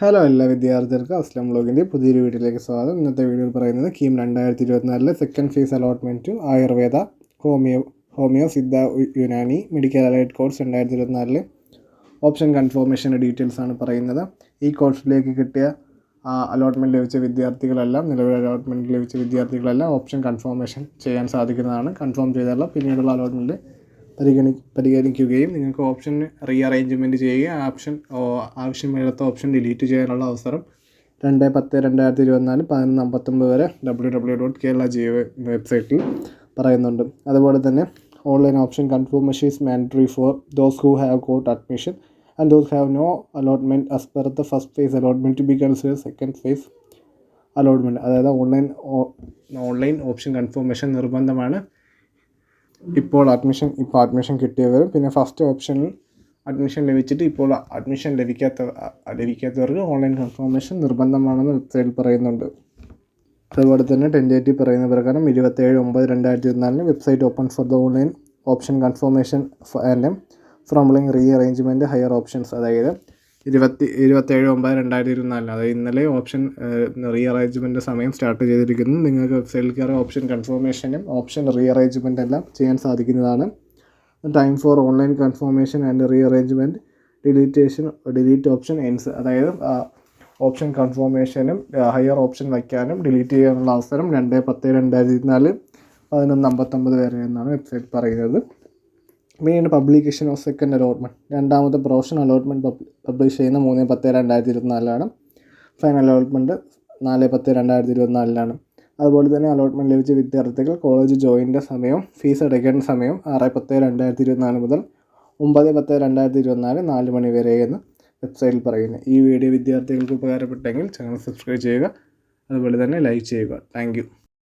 Hello എല്ലാ വിദ്യാർത്ഥികൾക്കും അസ്ലാം ബ്ലോഗിന്റെ പുതിയൊരു വീഡിയോയിലേക്ക് സ്വാഗതം. ഇന്നത്തെ വീഡിയോയിൽ പറയുന്നത് കീം രണ്ടായിരത്തി ഇരുപത്തിനാലിലെ second phase allotment to Ayurveda homeo homeo Siddha Unani medical allied course രണ്ടായിരത്തി ഇരുപത്തിനാലിലെ ഓപ്ഷൻ കൺഫോർമേഷന്റെ ഡീറ്റെയിൽസ് ആണ് പറയുന്നത്. ഈ കോഴ്സിലേക്ക് കിട്ടിയ അലോട്ട്മെന്റ് ലഭിച്ച വിദ്യാർത്ഥികളെല്ലാം നിലവിലെ അലോട്ട്മെന്റ് ലഭിച്ച വിദ്യാർത്ഥികളെല്ലാം ഓപ്ഷൻ കൺഫർമേഷൻ ചെയ്യാൻ സാധിക്കുന്നതാണ്. കൺഫേം ചെയ്താലുള്ള പിന്നീടുള്ള അലോട്ട്മെന്റ് പരിഗണി പരിഗണിക്കുകയും നിങ്ങൾക്ക് ഓപ്ഷൻ റീഅറേഞ്ച്മെന്റ് ചെയ്യുകയും ഓപ്ഷൻ ആവശ്യമില്ലാത്ത ഓപ്ഷൻ ഡിലീറ്റ് ചെയ്യാനുള്ള അവസരം രണ്ട് പത്ത് രണ്ടായിരത്തി ഇരുപത്തിനാല് പതിനൊന്ന് അമ്പത്തൊമ്പത് വരെ ഡബ്ല്യൂ ഡബ്ല്യൂ ഡോട്ട് കേരള ജിയോ വെബ്സൈറ്റിൽ പറയുന്നുണ്ട്. അതുപോലെ തന്നെ online option confirmation is mandatory for those who have got admission and those have no allotment as per the first phase allotment to be consider second phase allotment അതായത് online online option confirmation നിർബന്ധമാണ്. ഇപ്പോൾ admission ഇപ്പോൾ admission കിട്ടിയവരും പിന്നെ first ഓപ്ഷനിൽ admission ലഭിച്ചിട്ട് ഇപ്പോൾ admission ലഭിക്കാത്ത ലഭിക്കാത്തവർക്ക് online confirmation നിർബന്ധമാണെന്ന് വെബ്സൈറ്റിൽ പറയുന്നുണ്ട്. അതുപോലെ തന്നെ ടെന്റേറ്റീവ് പറയുന്ന പ്രകാരം ഇരുപത്തേഴ് ഒമ്പത് രണ്ടായിരത്തി ഇരുപത്തിനാലിന് website open for the online option confirmation and ഫ്രോംലിംഗ് rearrangement higher options അതായത് ഇരുപത്തി ഇരുപത്തേഴ് ഒമ്പത് രണ്ടായിരത്തി ഇരുപത്തിനാലിന് അതായത് ഇന്നലെ ഓപ്ഷൻ റീ അറേഞ്ച്മെന്റ് സമയം സ്റ്റാർട്ട് ചെയ്തിരിക്കുന്നു. നിങ്ങൾക്ക് വെബ്സൈറ്റിൽ കയറി ഓപ്ഷൻ കൺഫർമേഷനും ഓപ്ഷൻ റീ അറേഞ്ച്മെന്റ് എല്ലാം ചെയ്യാൻ സാധിക്കുന്നതാണ്. Time for online confirmation and rearrangement deletion delete option ends അതായത് ഓപ്ഷൻ കൺഫർമേഷനും ഹയർ ഓപ്ഷൻ വയ്ക്കാനും ഡിലീറ്റ് ചെയ്യാനുള്ള അവസരം രണ്ട് പത്ത് രണ്ടായിരത്തി ഇരുപത്തിനാല് പതിനൊന്ന് അമ്പത്തൊമ്പത് വരെ എന്നാണ് വെബ്സൈറ്റ് പറയുന്നത്. Main publication of second allotment. രണ്ടാമത്തെ പ്രൊഫഷണൽ അലോട്ട്മെന്റ് പബ്ലിഷ് ചെയ്യുന്ന മൂന്ന് പത്ത് രണ്ടായിരത്തി ഇരുപത്തിനാലിലാണ് ഫൈനൽ അലോട്ട്മെന്റ് നാല് പത്ത് രണ്ടായിരത്തി ഇരുപത്തിനാലിലാണ് അതുപോലെ തന്നെ അലോട്ട്മെന്റ് ലഭിച്ച വിദ്യാർത്ഥികൾ കോളേജ് ജോയിന്റെ സമയവും ഫീസ് അടയ്ക്കേണ്ട സമയം ആറ് പത്ത് രണ്ടായിരത്തി ഇരുപത്തിനാല് മുതൽ ഒമ്പത് പത്ത് രണ്ടായിരത്തി ഇരുപത്തിനാല് നാല് മണി വരെ എന്ന് വെബ്സൈറ്റിൽ പറയുന്നു. ഈ വീഡിയോ വിദ്യാർത്ഥികൾക്ക് ഉപകാരപ്പെട്ടെങ്കിൽ ചാനൽ സബ്സ്ക്രൈബ് ചെയ്യുക. അതുപോലെ തന്നെ ലൈക്ക് ചെയ്യുക. താങ്ക്